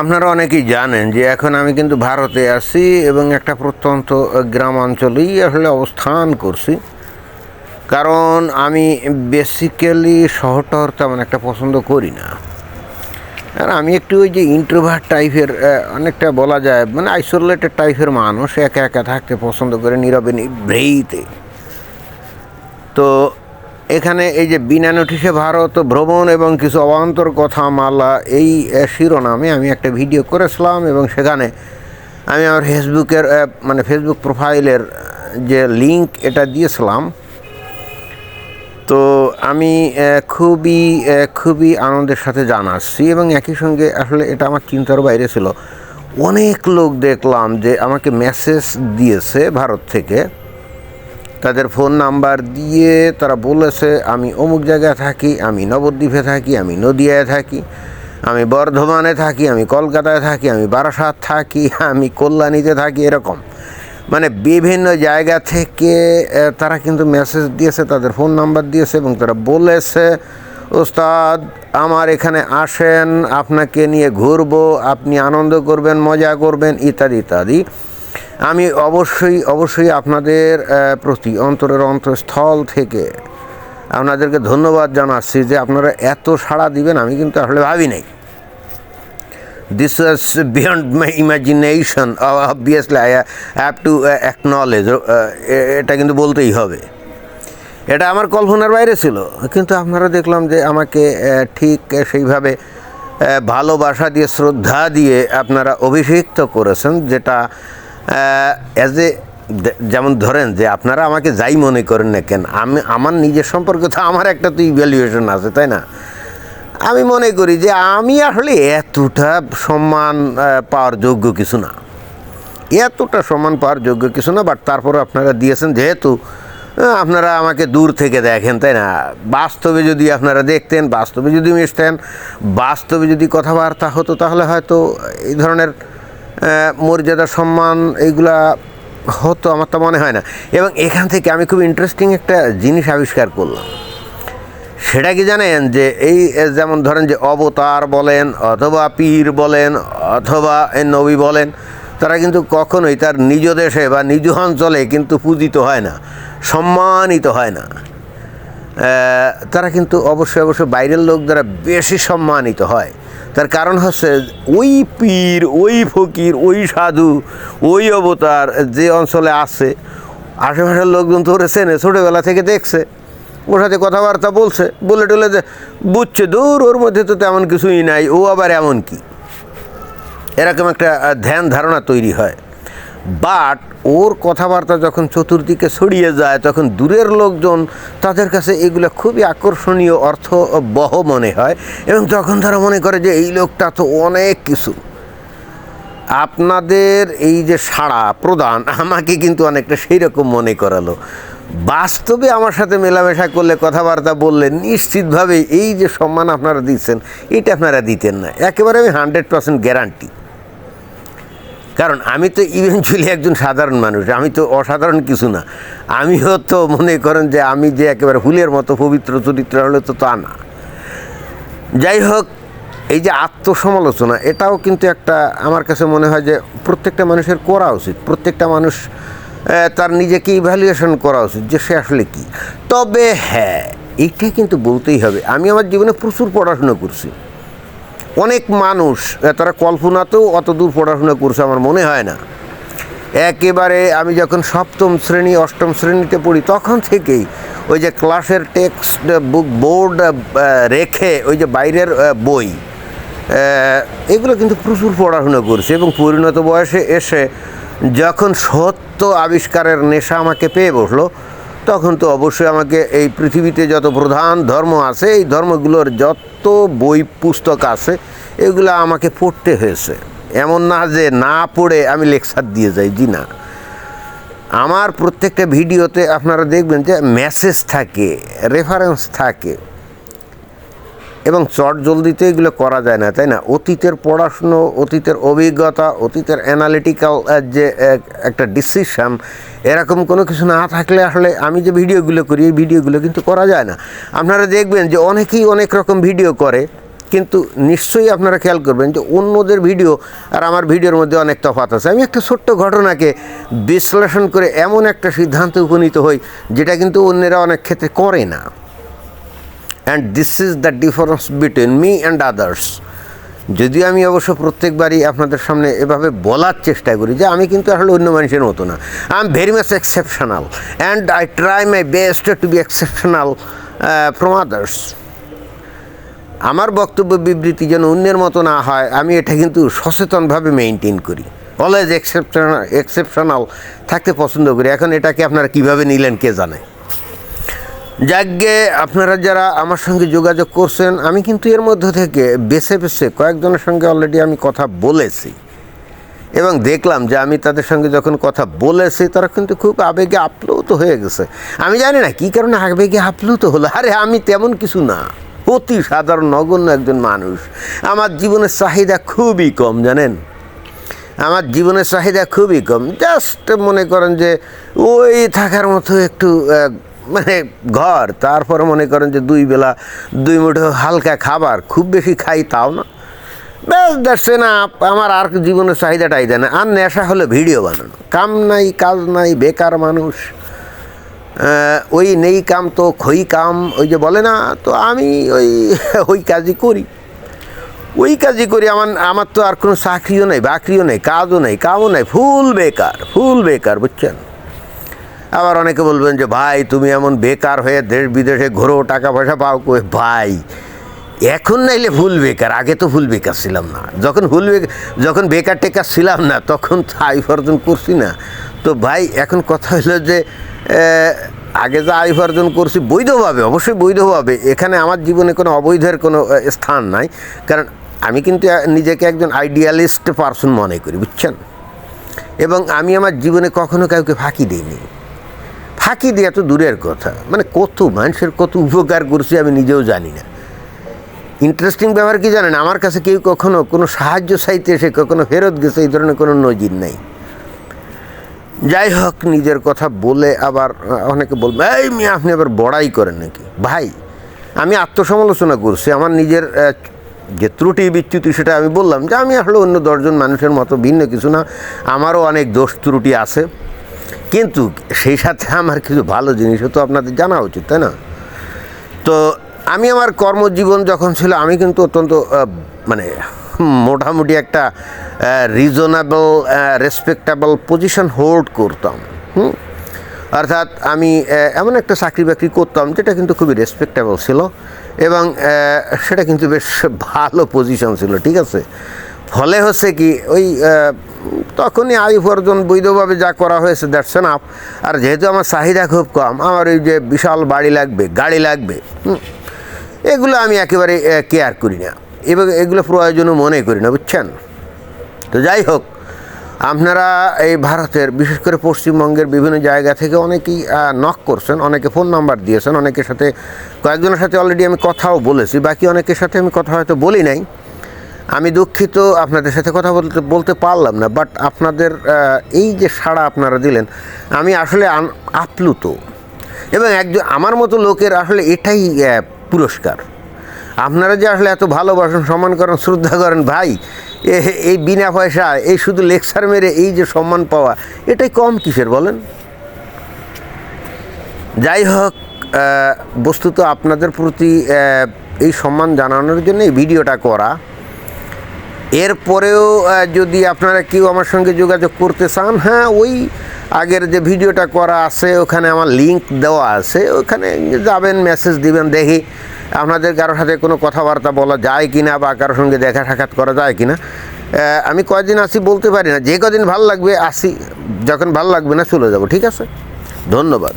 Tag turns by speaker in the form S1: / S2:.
S1: আপনারা অনেকেই জানেন যে এখন আমি কিন্তু ভারতে আছি এবং একটা প্রত্যন্ত গ্রামাঞ্চলেই আসলে অবস্থান করছি। কারণ আমি বেসিক্যালি শহরটহর তেমন একটা পছন্দ করি না। আর আমি একটু ওই যে ইন্ট্রোভার্ট টাইপের অনেকটা বলা যায় মানে আইসোলেটেড টাইপের মানুষ, একা একা থাকতে পছন্দ করে নীরবে নিভ্রেইতে তো এখানে এই যে বিনা নোটিশে ভারত, ভ্রমণ এবং কিছু অবান্তর কথা মালা এই শিরোনামে আমি একটা ভিডিও করেছিলাম এবং সেখানে আমি আমার ফেসবুকের মানে ফেসবুক প্রোফাইলের যে লিংক এটা দিয়েছিলাম। তো আমি খুবই খুবই আনন্দের সাথে জানাচ্ছি এবং একই সঙ্গে আসলে এটা আমার চিন্তার বাইরে ছিল। অনেক লোক দেখলাম যে আমাকে মেসেজ দিয়েছে ভারত থেকে। তাদের ফোন নাম্বার দিয়ে তারা বলেছে, আমি অমুক জায়গায় থাকি, আমি নবদ্বীপে থাকি, আমি নদিয়ায় থাকি, আমি বর্ধমানে থাকি, আমি কলকাতায় থাকি, আমি বারাসাত থাকি, আমি কল্যাণীতে থাকি, এরকম। মানে বিভিন্ন জায়গা থেকে তারা কিন্তু মেসেজ দিয়েছে, তাদের ফোন নাম্বার দিয়েছে এবং তারা বলেছে, ওস্তাদ, আমার এখানে আসেন, আপনাকে নিয়ে ঘুরবো, আপনি আনন্দ করবেন, মজা করবেন, ইত্যাদি ইত্যাদি। আমি অবশ্যই অবশ্যই আপনাদের প্রতি অন্তরের অন্তঃস্থল থেকে আপনাদেরকে ধন্যবাদ জানাচ্ছি যে আপনারা এত সাড়া দিবেন, আমি কিন্তু আসলে ভাবি নাই। This was beyond my imagination obviously I have to acknowledge এটা কিন্তু বলতেই হবে। এটা আমার কল্পনার বাইরে ছিল, কিন্তু আপনারা দেখলাম যে আমাকে ঠিক সেইভাবে ভালোবাসা দিয়ে, শ্রদ্ধা দিয়ে আপনারা অভিষিক্ত করেছেন, যেটা অ্যাজ এ যেমন ধরেন যে আপনারা আমাকে যাই মনে করেন না কেন, আমি, আমার নিজের সম্পর্কে তো আমার একটা তো ইভ্যালুয়েশন আছে, তাই না? আমি মনে করি যে আমি আসলে এতটা সম্মান পাওয়ার যোগ্য কিছু না। এতটা সম্মান পাওয়ার যোগ্য কিছু না বাট তারপরে আপনারা দিয়েছেন যেহেতু আপনারা আমাকে দূর থেকে দেখেন, তাই না? বাস্তবে যদি আপনারা দেখতেন, বাস্তবে যদি মিশতেন, বাস্তবে যদি কথাবার্তা হতো, তাহলে হয়তো এই ধরনের মর্যাদা, সম্মান এইগুলা হতো আমার তো মনে হয় না। এবং এখান থেকে আমি খুব ইন্টারেস্টিং একটা জিনিস আবিষ্কার করলাম। সেটা কি জানেন? যে এই যেমন ধরেন যে অবতার বলেন, অথবা পীর বলেন, অথবা নবী বলেন, তারা কিন্তু কখনোই তার নিজ দেশে বা নিজ অঞ্চলে কিন্তু পূজিত হয় না, সম্মানিত হয় না। তারা কিন্তু অবশ্যই অবশ্যই বাইরের লোক দ্বারা বেশি সম্মানিত হয়। তার কারণ হচ্ছে ওই পীর, ওই ফকির, ওই সাধু, ওই অবতার যে অঞ্চলে আছে, আশেপাশের লোকজন ধরে চেনে, ছোটোবেলা থেকে দেখছে। ওর সাথে কথাবার্তা বলছে, বলে টলে যে, বুঝছে, দূর, ওর মধ্যে তো তেমন কিছুই নাই, ও আবার এমন কি? এরকম একটা ধ্যান ধারণা তৈরি হয়। বাট ওর কথাবার্তা যখন চতুর্দিকে ছড়িয়ে যায়, তখন দূরের লোকজন তাদের কাছে এগুলো খুবই আকর্ষণীয় অর্থ বহ মনে হয়। এবং তখন তারা মনে করে যে, এই লোকটা তো অনেক কিছু। আপনাদের এই যে সাড়া প্রদান, আমাকে কিন্তু অনেকটা সেই রকম মনে করালো। বাস্তবে আমার সাথে মেলামেশা করলে, কথাবার্তা বললে নিশ্চিতভাবে এই যে সম্মান আপনারা দিচ্ছেন, এটা আপনারা দিতেন না। একেবারে আমি হান্ড্রেড পার্সেন্ট গ্যারান্টি কারণ আমি তো ইভেনচুয়ালি একজন সাধারণ মানুষ, আমি তো অসাধারণ কিছু না। আমিও তো মনে করেন যে আমি যে একেবারে ফুলের মতো পবিত্র চরিত্র হলে তো তা না। যাই হোক, এই যে আত্মসমালোচনা, এটাও কিন্তু একটা আমার কাছে মনে হয় যে প্রত্যেকটা মানুষের করা উচিত। প্রত্যেকটা মানুষ তার নিজেকে ইভ্যালুয়েশন করা উচিত যে সে আসলে কী। তবে হ্যাঁ এইটা কিন্তু বলতেই হবে। আমি আমার জীবনে প্রচুর পড়াশোনা করছি। অনেক মানুষ তারা কল্পনাতেও অত দূর পড়াশোনা করছে আমার মনে হয় না। একেবারে আমি যখন সপ্তম শ্রেণি, অষ্টম শ্রেণীতে পড়ি, তখন থেকেই ওই যে ক্লাসের টেক্সট বুক বোর্ড রেখে ওই যে বাইরের বই এগুলো কিন্তু প্রচুর পড়াশোনা করছে এবং পরিণত বয়সে এসে যখন সত্য আবিষ্কারের নেশা আমাকে পেয়ে বসল, তখন তো অবশ্যই আমাকে এই পৃথিবীতে যত প্রধান ধর্ম আছে, এই ধর্মগুলোর যত বই, পুস্তক আছে, এগুলো আমাকে পড়তে হয়েছে। এমন না যে না পড়ে আমি লেকচার দিয়ে যাই, জি না। আমার প্রত্যেকটা ভিডিওতে আপনারা দেখবেন যে মেসেজ থাকে রেফারেন্স থাকে। এবং চট জলদিতে এগুলো করা যায় না, তাই না? অতীতের পড়াশুনো, অতীতের অভিজ্ঞতা, অতীতের অ্যানালিটিক্যাল যে একটা ডিসিশন এরকম কোনো কিছু না থাকলে আসলে আমি যে ভিডিওগুলো করি, এই ভিডিওগুলো কিন্তু করা যায় না। আপনারা দেখবেন যে অনেকেই অনেক রকম ভিডিও করে, কিন্তু নিশ্চয়ই আপনারা খেয়াল করবেন যে অন্যদের ভিডিও, আর আমার ভিডিওর মধ্যে অনেক তফাৎ আছে। আমি একটা ছোট্ট ঘটনাকে বিশ্লেষণ করে এমন একটা সিদ্ধান্তে উপনীত হই, যেটা কিন্তু অন্যেরা অনেক ক্ষেত্রে করে না। And this is the difference between me and others যদিও আমি অবশ্য প্রত্যেকবারই আপনাদের সামনে এভাবে বলার চেষ্টা করি যে আমি কিন্তু আসলে অন্য মানুষের মতো না। I am very much exceptional and I try my best to be exceptional from others আমার বক্তব্য বিবৃতি যেন অন্যের মতো না হয়, আমি এটা কিন্তু সচেতনভাবে মেনটেন করি। অলওয়েজ এক্সেপশনাল এক্সেপশনাল থাকতে পছন্দ করি। এখন এটাকে আপনারা কীভাবে নিলেন কে জানে? যাজ্ঞে আপনারা যারা আমার সঙ্গে যোগাযোগ করছেন, আমি কিন্তু এর মধ্য থেকে বেছে বেছে কয়েকজনের সঙ্গে অলরেডি আমি কথা বলেছি। এবং দেখলাম যে আমি তাদের সঙ্গে যখন কথা বলেছি, তারা কিন্তু খুব আবেগে আপ্লুত হয়ে গেছে। আমি জানি না কী কারণে আবেগে আপ্লুত হলো। আরে, আমি তেমন কিছু না। অতি সাধারণ, নগণ্য একজন মানুষ। আমার জীবনের চাহিদা খুবই কম, জানেন? আমার জীবনের চাহিদা খুবই কম। জাস্ট মনে করেন যে ওই থাকার মতো একটু মানে ঘর, তারপরে মনে করেন যে দুই বেলা দুই মুঠো হালকা খাবার, খুব বেশি খাই তাও না। ব্যাস দেখছে না, আমার আর জীবনের চাহিদা টাহিদা না। আর নেশা হলো ভিডিও বানানো। কাম নাই, কাজ নাই, বেকার মানুষ। ওই নেই কাম তো খই কাম, ওই যে বলে না, তো আমি ওই ওই কাজই করি। ওই কাজই করি, আমার আমার তো আর কোনো চাকরিও নেই, বাকরিও নেই, কাজও নেই, কামও নেই, ফুল বেকার ফুল বেকার, বুঝছেন? আবার অনেকে বলবেন যে, ভাই, তুমি এমন বেকার হয়ে দেশ বিদেশে ঘোরো টাকা পয়সা পাও কই? ভাই, এখন নাইলে ফুল বেকার, আগে তো ফুল বেকার ছিলাম না। যখন ফুল যখন বেকার টেকার ছিলাম না, তখন আয় উপার্জন করছি না। তো ভাই, এখন কথা হলো যে আগে যা আয় উপার্জন করছি বৈধভাবে, অবশ্যই বৈধভাবে, এখানে আমার জীবনে কোনো অবৈধের কোনো স্থান নাই। কারণ আমি কিন্তু নিজেকে একজন আইডিয়ালিস্ট পার্সন মনে করি, বুঝছেন? এবং আমি আমার জীবনে কখনো কাউকে ফাঁকি দিইনি। ফাঁকি দেওয়া তো দূরের কথা। মানে কত মানুষের কত উপকার করছি আমি নিজেও জানি না। ইন্টারেস্টিং ব্যাপার কি জানেন? আমার কাছে কেউ কখনো কোনো সাহায্য চাইতে এসে, কখনো ফেরত গেছে, এই ধরনের কোনো নজির নেই। যাই হোক, নিজের কথা বলে আবার অনেকে বলবে, এই মেয়ে, আপনি আবার বড়াই করেন নাকি? ভাই, আমি আত্মসমালোচনা করছি। আমার নিজের যে ত্রুটি বিচ্যুতি সেটা আমি বললাম যে, আমি আসলে অন্য দশজন মানুষের মতো ভিন্ন কিছু না। আমারও অনেক দোষ ত্রুটি আছে। কিন্তু সেই সাথে আমার কিছু ভালো জিনিসও তো আপনাদের জানা উচিত, তাই না? তো আমি আমার কর্মজীবন যখন ছিল, আমি কিন্তু অত্যন্ত মানে মোটামুটি একটা রিজনেবল রেসপেক্টেবল পজিশন হোল্ড করতাম, হুম? অর্থাৎ আমি এমন একটা চাকরি বাকরি করতাম যেটা কিন্তু খুবই রেসপেক্টেবল ছিল এবং সেটা কিন্তু বেশ ভালো পজিশন ছিল, ঠিক আছে? ফলে হচ্ছে কি ওই তখনই আয় উপার্জন বৈধভাবে যা করা হয়েছে দ্যাটস আপ আর যেহেতু আমার চাহিদা খুব কম, আমার ওই যে বিশাল বাড়ি লাগবে, গাড়ি লাগবে এগুলো আমি একেবারে কেয়ার করি না। এবং এগুলো প্রয়োজনও মনে করি না, বুঝছেন? তো যাই হোক, আপনারা এই ভারতের, বিশেষ করে পশ্চিমবঙ্গের বিভিন্ন জায়গা থেকে অনেকেই নক করছেন, অনেকে ফোন নাম্বার দিয়েছেন, অনেকের সাথে, কয়েকজনের সাথে অলরেডি আমি কথাও বলেছি, বাকি অনেকের সাথে আমি কথা হয়তো বলি নাই। আমি দুঃখিত, আপনাদের সাথে কথা বলতে বলতে পারলাম না বাট আপনাদের এই যে সাড়া আপনারা দিলেন, আমি আসলে আপ্লুত। এবং একজন, আমার মতো লোকের আসলে এটাই পুরস্কার। আপনারা যে আসলে এত ভালোবাসেন, সম্মান করেন, শ্রদ্ধা করেন, ভাই এই বিনা পয়সা, এই শুধু লেকচার মেরে এই যে সম্মান পাওয়া, এটাই কম কিসের বলেন? যাই হোক বস্তুত আপনাদের প্রতি এই সম্মান জানানোর জন্য এই ভিডিওটা করা। এরপরেও যদি আপনারা কেউ আমার সঙ্গে যোগাযোগ করতে চান হ্যাঁ ওই আগের যে ভিডিওটা করা আছে, ওখানে আমার লিংক দেওয়া আছে, ওখানে যাবেন মেসেজ দিবেন, দেখি আপনাদের কারোর সাথে কোনো কথাবার্তা বলা যায় কি না বা কারোর সঙ্গে দেখা সাক্ষাৎ করা যায় কি না আমি কয়দিন আসি বলতে পারি না, যে কদিন ভালো লাগবে, আসি, যখন ভালো লাগবে না, চলে যাব, ঠিক আছে? ধন্যবাদ।